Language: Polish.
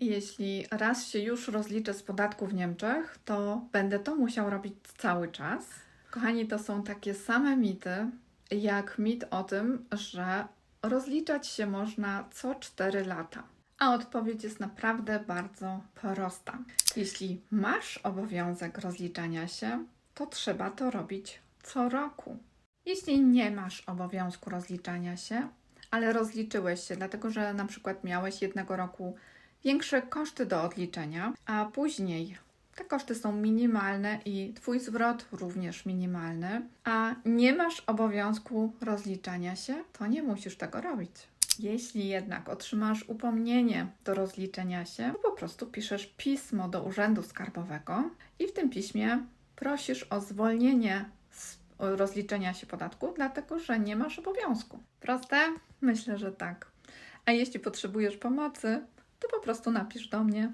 Jeśli raz się już rozliczę z podatku w Niemczech, to będę to musiał robić cały czas. Kochani, to są takie same mity, jak mit o tym, że rozliczać się można co 4 lata. A odpowiedź jest naprawdę bardzo prosta. Jeśli masz obowiązek rozliczania się, to trzeba to robić co roku. Jeśli nie masz obowiązku rozliczania się, ale rozliczyłeś się, dlatego że na przykład miałeś jednego roku większe koszty do odliczenia, a później te koszty są minimalne i Twój zwrot również minimalny, a nie masz obowiązku rozliczania się, to nie musisz tego robić. Jeśli jednak otrzymasz upomnienie do rozliczenia się, to po prostu piszesz pismo do Urzędu Skarbowego i w tym piśmie prosisz o zwolnienie z rozliczenia się podatku, dlatego że nie masz obowiązku. Proste? Myślę, że tak. A jeśli potrzebujesz pomocy, to po prostu napisz do mnie.